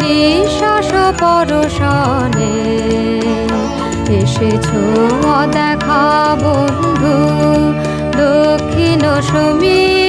নিঃশ্বাস পরশনে। এসেছ দেখা বন্ধু দক্ষিণ সমীর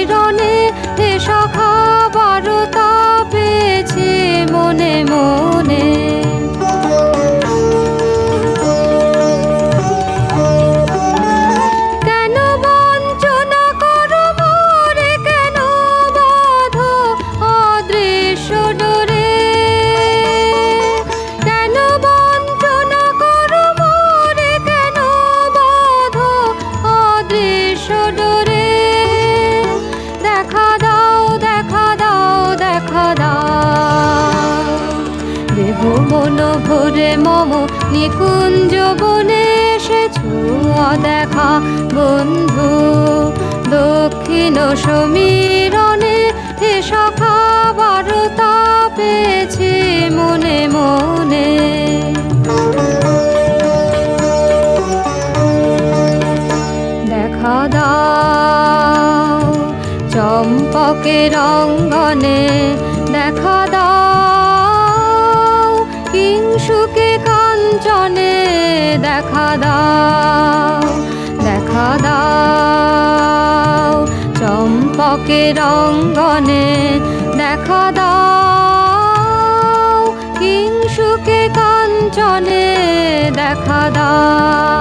মম নিকুঞ্জ বনে এসেছ দেখা বন্ধু। দক্ষিণ সমীরণে এ সখা বারতা পেয়েছে মনে মনে। দেখা দাও চম্পকের অঙ্গনে দাও দেখা দাও। চম্পকের অঙ্গনে দেখা দাও। কিংসুকে কাঞ্চনে দেখা দাও।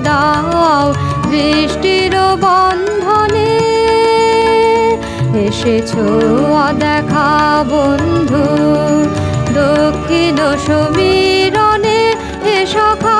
দাও বৃষ্টির বন্ধনে। এসেছ দেখা বন্ধু দক্ষিণ সমীরণে এ সখা